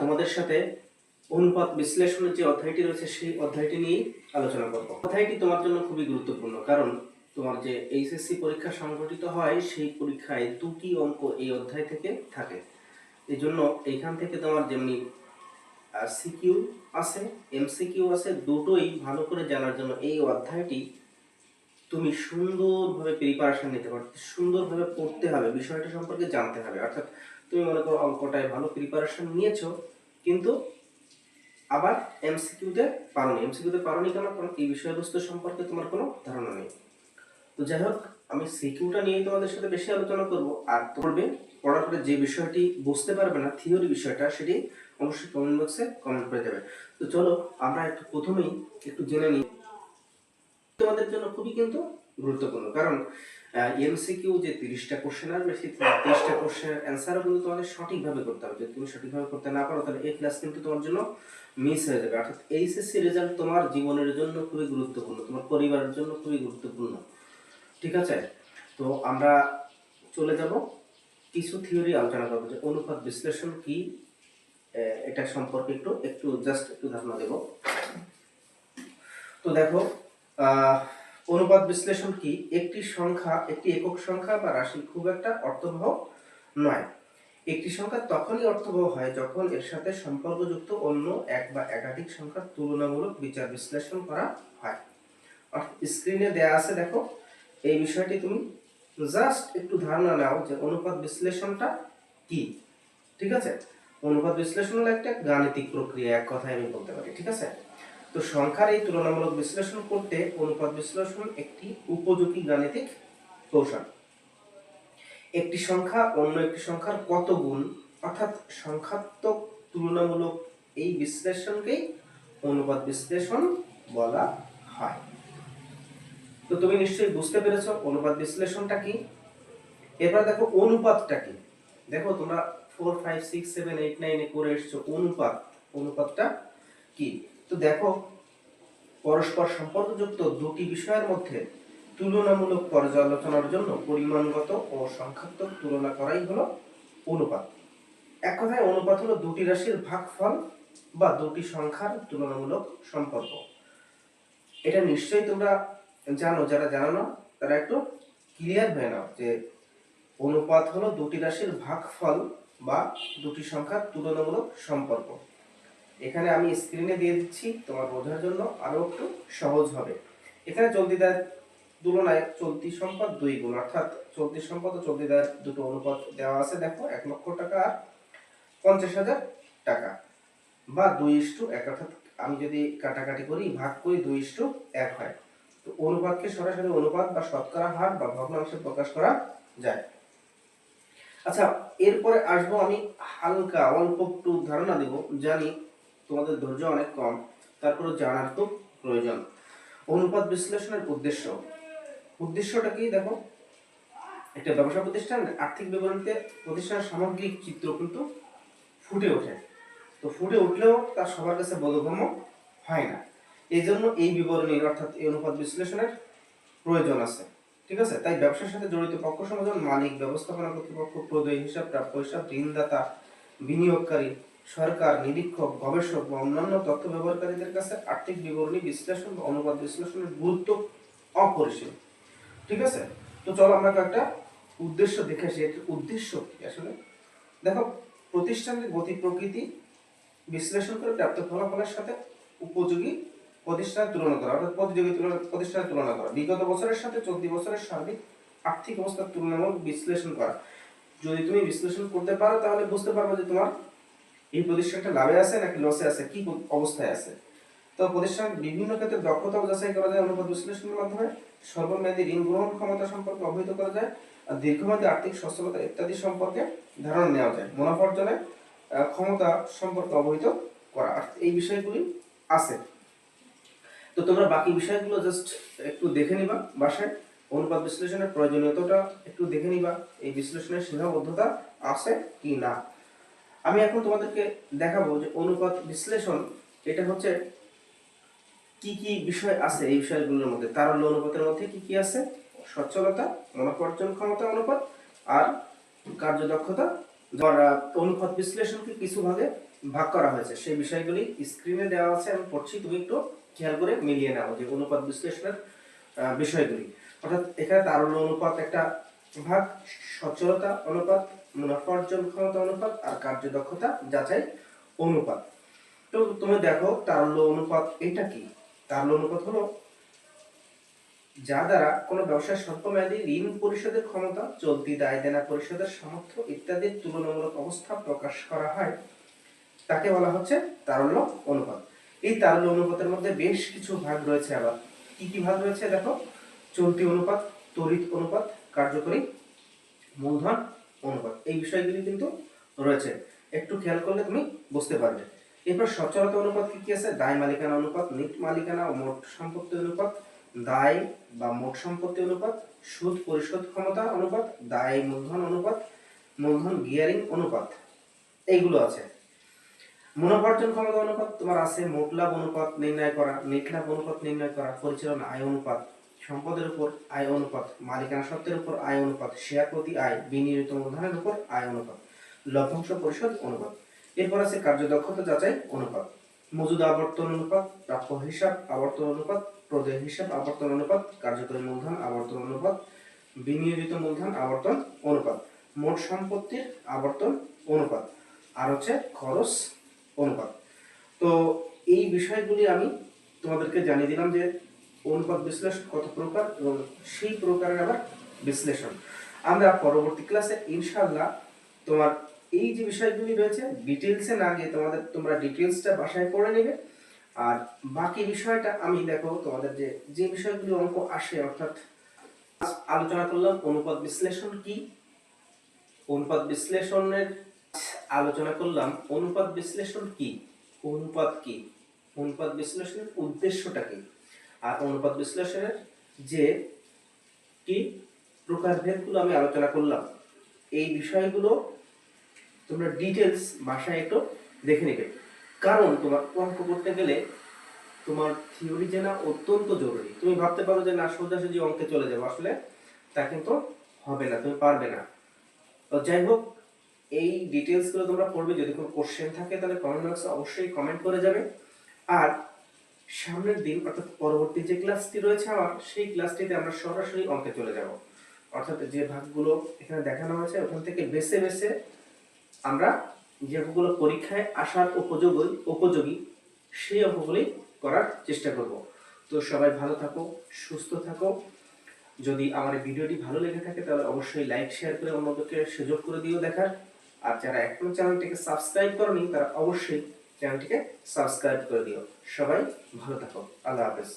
তোমাদের সাথে অনুপাত বিশ্লেষণের যে অধ্যায়টি রয়েছে, সেই অধ্যায়টি নিয়ে আলোচনা করব। অধ্যায়টি তোমার জন্য খুবই গুরুত্বপূর্ণ, কারণ তোমার যে এইচএসসি পরীক্ষা সংগঠিত হয়, সেই পরীক্ষায় দুটি অঙ্ক এই অধ্যায় থেকে থাকে। এই জন্য এইখান থেকে তোমার যেমনি সিকিউ আছে এমসিকিউ আছে, দুটোই ভালো করে জানার জন্য এই অধ্যায়টি তুমি সুন্দরভাবে প্রিপারেশন নিতে পারো, সুন্দরভাবে পড়তে হবে, বিষয়টা সম্পর্কে জানতে হবে। অর্থাৎ তুমি মনে করো অঙ্কটায় ভালো প্রিপারেশন কিন্তু আবার এমসিকিউতে পারোনি। এমসিকিউতে পারোনি কেন? কারণ এই বিষয়বস্তু সম্পর্কে তোমার কোনো ধারণা নেই। তো যাই হোক, আমি সিকিউটা নিয়ে তোমাদের সাথে বেশি আলোচনা করব। আর পড়বে, পড়ার পরে যে বিষয়টি বুঝতে পারবে না থিওরি বিষয়টা, সেটি অবশ্যই কমেন্ট বক্সে কমেন্ট করে দেবে তো চলো, আমরা একটু প্রথমেই একটু জেনে নিই। তোমাদের জন্য খুবই কিন্তু গুরুত্বপূর্ণ। কারণ এমসিকিউ যে তিরিশটা কোশ্চেন আসবে, সেই তিরিশটা কোশ্চেনের অ্যান্সারও কিন্তু তোমাদের সঠিকভাবে করতে হবে। যদি তুমি সঠিকভাবে করতে না পারো, তাহলে এই ক্লাস কিন্তু তোমার জন্য মিস হয়ে যাবে। অর্থাৎ এইচএসসি রেজাল্ট তোমার জীবনের জন্য খুবই গুরুত্বপূর্ণ, তোমার পরিবারের জন্য খুবই গুরুত্বপূর্ণ। ঠিক আছে? তো আমরা চলে যাব। কিছু থিওরি আলোচনা করব যে অনুপাত বিশ্লেষণ কি এটা সম্পর্কে একটু একটু জাস্ট একটু ধারণা দেব। তো দেখো অনুপাত বিশ্লেষণ কি? একটি সংখ্যা, একটি একক সংখ্যা বা রাশি খুব একটা অর্থবহ নয়। একটি সংখ্যা তখনই অর্থবহ হয় যখন এর সাথে সম্পর্কযুক্ত অন্য এক বা একাধিক সংখ্যার তুলনামূলক বিচার বিশ্লেষণ করা হয়। স্ক্রিনে দেয়া আছে, দেখো, এই বিষয়টি তুমি জাস্ট একটু ধারণা নাও যে অনুপাত বিশ্লেষণটা কি, ঠিক আছে? অনুপাত বিশ্লেষণ হলো একটা গাণিতিক প্রক্রিয়া, এক কথায় আমি বলতে পারি, ঠিক আছে? তো সংখ্যার এই তুলনামূলক বিশ্লেষণ করতে অনুপাত বিশ্লেষণ একটি উপযোগী গাণিতিক কৌশল। একটি সংখ্যা অন্য একটি সংখ্যার কত গুণ? অর্থাৎ সংখ্যাত্মক তুলনামূলক এই বিশ্লেষণকেই অনুপাত বিশ্লেষণ বলা হয়। তো তুমি নিশ্চয়ই বুঝতে পেরেছ অনুপাত বিশ্লেষণটা কি? এবার দেখো অনুপাতটা কি? দেখো তোমরা four five six seven eight নাইনে করে এসছো। অনুপাত, অনুপাতটা কি? তো দেখো, পরস্পর সম্পর্কযুক্ত দুটি বিষয়ের মধ্যে তুলনামূলক পর্যালোচনার জন্য পরিমাণগত ও সংখ্যাত্মক তুলনা করাই হলো অনুপাত। এক কথায় অনুপাত হলো দুটি রাশির ভাগফল বা দুটি সংখ্যার তুলনামূলক সম্পর্ক। এটা নিশ্চয়ই তোমরা জানো, যারা জানো না, তারা একটু ক্লিয়ার হয়ে নাও যে অনুপাত হলো দুটি রাশির ভাগফল বা দুটি সংখ্যার তুলনামূলক সম্পর্ক। এখানে আমি স্ক্রিনে দিয়ে দিচ্ছি, তোমার বোঝার জন্য আরও একটু সহজ হবে। এখানে চলতি দায়ের তুলনায় চলতি সম্পদ দুই গুণ, অর্থাৎ চলতি সম্পদ ও চলতি দায়ের দুটো অনুপাত দেওয়া আছে, দেখো, এক লক্ষ টাকা আর পঞ্চাশ হাজার টাকা। বা দুই ইস্টু এক, অর্থাৎ আমি যদি কাটাকাটি করি, ভাগ করি, দুই ইস্টু এক হয়। তো অনুপাতকে সরাসরি অনুপাত বা শতকরা হার বা ভগ্নাংশে প্রকাশ করা যায়। আচ্ছা এরপরে আসব আমি হালকা অল্প একটু ধারণা দেব, জানি তোমাদের ধৈর্য অনেক কম তারপরে জানার তো প্রয়োজন। অনুপাত বিশ্লেষণের উদ্দেশ্য। উদ্দেশ্যটা কি দেখো? একটা ব্যবসা প্রতিষ্ঠান, আর্থিক বিবরণীতে প্রতিষ্ঠানের সামগ্রিক চিত্র কিন্তু ফুটে ওঠে। তো ফুটে উঠলেও তার সবার কাছে বোধগম্য হয় না। এই জন্য এই বিবরণীর অর্থাৎ এই অনুপাত বিশ্লেষণের প্রয়োজন আছে। ঠিক আছে? তাই ব্যবসার সাথে জড়িত পক্ষ সমাজ যেমন মালিক, ব্যবস্থাপনা কর্তৃপক্ষ, প্রদয় হিসাব প্রাপ্য হিসাব ঋণদাতা, বিনিয়োগকারী, সরকার, নিরীক্ষক, গবেষক বা অন্যান্য তথ্য ব্যবহারকারীদের কাছে আর্থিক বিবরণী বিশ্লেষণ বা অনুবাদ বিশ্লেষণের গুরুত্ব অপরিসীম। ঠিক আছে? তো চলো আমরা একটা উদ্দেশ্য দেখে আসি। এর উদ্দেশ্য কি আসলে? দেখো, প্রতিষ্ঠানের গতি প্রকৃতি বিশ্লেষণ করে প্রাপ্ত ফলাফলের সাথে উপযোগী প্রতিষ্ঠানের তুলনা করা, অর্থাৎ প্রতিযোগী প্রতিষ্ঠানের তুলনা করা। বিগত বছরের সাথে চলতি বছরের সার্বিক আর্থিক অবস্থার তুলনামূলক বিশ্লেষণ করা। যদি তুমি বিশ্লেষণ করতে পারো, তাহলে বুঝতে পারবে যে তোমার এই প্রতিষ্ঠানটা লাভে আছে নাকি লসে আছে, কি অবস্থায় আছে। তো প্রতিষ্ঠান বিভিন্ন ক্ষেত্রে দক্ষতা যাচাই করা যায় অনুপাত বিশ্লেষণের মাধ্যমে। স্বল্পমেয়াদী ঋণ গ্রহণ ক্ষমতা সম্পর্কে অবহিত করা যায় আর দীর্ঘমেয়াদী আর্থিক সচ্ছলতা ইত্যাদি সম্পর্কে ধারণা নেওয়া যায়। মুনাফা অর্জনের ক্ষমতা সম্পর্কে অবহিত করা। এই বিষয়গুলি আছে। তো তোমরা বাকি বিষয়গুলো জাস্ট একটু দেখে নিবা বাসায়। অনুপাত বিশ্লেষণের প্রয়োজনীয়তাটা একটু দেখে নিবা, এই বিশ্লেষণের সীমাবদ্ধতা আছে কি না। আমি এখন তোমাদেরকে দেখাবো যে অনুপাত বিশ্লেষণ, এটা হচ্ছে কি কি বিষয় আছে এই বিষয়গুলোর মধ্যে। তারল্য অনুপাতের মধ্যে কি কি আছে? সচ্ছলতা, মনোপর্জন ক্ষমতা অনুপাত আর কার্যদক্ষতা। অনুপাত বিশ্লেষণকে কিছু ভাগে ভাগ করা হয়েছে। সেই বিষয়গুলি স্ক্রিনে দেওয়া আছে, আমি পড়ছি, তুমি একটু খেয়াল করে মিলিয়ে নাও যে অনুপাত বিশ্লেষণের বিষয়গুলি। অর্থাৎ এখানে তারল্য অনুপাত একটা ভাগ, সচ্ছলতা অনুপাত, মুনাফা অর্জন ক্ষমতা অনুপাত আর কার্যদক্ষতা যাচাই অনুপাত। তো তুমি দেখো তারল্য অনুপাত এটা কি? তারল্য অনুপাত হলো যা দ্বারা কোনো ব্যবসায় স্বল্পমেয়াদী ঋণ পরিশোধের ক্ষমতা, চলতি দায় দেনা পরিশোধের সামর্থ্য ইত্যাদির তুলনামূলক অবস্থা প্রকাশ করা হয়। তাকে বলা হচ্ছে তারল্য অনুপাত। এই তারল্য অনুপাতের মধ্যে বেশ কিছু ভাগ রয়েছে আবার। কি কি ভাগ রয়েছে দেখো? চলতি অনুপাত, তড়িৎ অনুপাত, কার্যকরী মূলধন অনুপাত। এই বিষয়গুলি কিন্তু রয়েছে। একটু খেয়াল করলে তুমি বুঝতে পারবে। এরপর সচ্ছলতা অনুপাত কি কি আছে? দায় মালিকানা অনুপাত, নিট মালিকানা ও মোট সম্পত্তি অনুপাত, দায় বা মোট সম্পত্তি অনুপাত, সুদ পরিশোধ ক্ষমতা অনুপাত, দায় মূলধন অনুপাত, মূলধন গিয়ারিং অনুপাত। এইগুলো আছে। মুনাফার্জন ক্ষমতা অনুপাত তোমার আছে, মোট লাভ অনুপাত নির্ণয় করা, নেট লাভ অনুপাত নির্ণয় করা, পরিচালনা আয় অনুপাত, সম্পদের উপর আয় অনুপাত, মালিকানা সত্ত্বের উপর আয় অনুপাত শেয়ার প্রতি আয়, বিনিয়োজিত মূলধনের উপর আয় অনুপাত, লভ্যাংশ পরিশোধ অনুপাত। এরপর আছে কার্যদক্ষতা যাচাই অনুপাত। মজুদ আবর্তন অনুপাত, প্রাপ্য হিসাব আবর্তন অনুপাত, প্রদেয় হিসাব আবর্তন অনুপাত, কার্যকরী মূলধন আবর্তন অনুপাত, বিনিয়োজিত মূলধন আবর্তন অনুপাত, মোট সম্পত্তির আবর্তন অনুপাত। আর হচ্ছে খরচ অনুপাত। তো এই বিষয়গুলি আমি তোমাদেরকে জানিয়ে দিলাম যে অনুপাত বিশ্লেষণ কত প্রকার এবং সেই প্রকারের আবার বিশ্লেষণ। আমরা পরবর্তী ক্লাসে ইনশাআল্লাহ তোমার এই যে বিষয়গুলি রয়েছে ডিটেলসে না গিয়ে তোমাদের তোমরা ডিটেলসটা বাসায় পড়ে নেবে। আর বাকি বিষয়টা আমি দেখো তোমাদের যে যে বিষয়গুলি অঙ্ক আসে, অর্থাৎ আলোচনা করলাম, অনুপাত বিশ্লেষণ কি? অনুপাত বিশ্লেষণের আলোচনা করলাম, অনুপাত বিশ্লেষণ কি? অনুপাত কি? অনুপাত বিশ্লেষণের উদ্দেশ্যটা কি? আর অনুপাত বিশ্লেষণের যে কি প্রকারভেদগুলো আমি আলোচনা করলাম, এই বিষয়গুলো তোমরা ডিটেলস বাসায় একটু দেখে নেবে। কারণ তোমার অঙ্ক করতে গেলে তোমার থিওরি জানা অত্যন্ত জরুরি। তুমি ভাবতে পারো যে না, সোজাসুজি অঙ্কে চলে যাব। আসলে তা কিন্তু হবে না, তুমি পারবে না। তো যাই হোক এই ডিটেলসগুলো তোমরা পড়বে। যদি কোনো কোশ্চেন থাকে, তাহলে কমেন্ট বক্সে অবশ্যই কমেন্ট করে যাবে। আর সামনের দিন, অর্থাৎ পরবর্তী যে ক্লাসটি রয়েছে আমার, সেই ক্লাসটিতে আমরা সরাসরি অঙ্কে চলে যাব। অর্থাৎ যে ভাগগুলো এখানে দেখানো হয়েছে, ওখান থেকে বেছে বেছে আমরা যেগুলো পরীক্ষায় আসার উপযোগী উপযোগী, সেই অঙ্কগুলি করার চেষ্টা করব। তো সবাই ভালো থাকো, সুস্থ থাকো। যদি আমার ভিডিওটি ভালো লেগে থাকে, তাহলে অবশ্যই লাইক শেয়ার করে অন্যদেরকে সুযোগ করে দিও দেখার। আর যারা এখনও চ্যানেলটিকে সাবস্ক্রাইব করনি, তারা অবশ্যই চ্যানেলটিকে সাবস্ক্রাইব করে দিও। সবাই ভালো থাকো। আল্লাহ হাফেজ।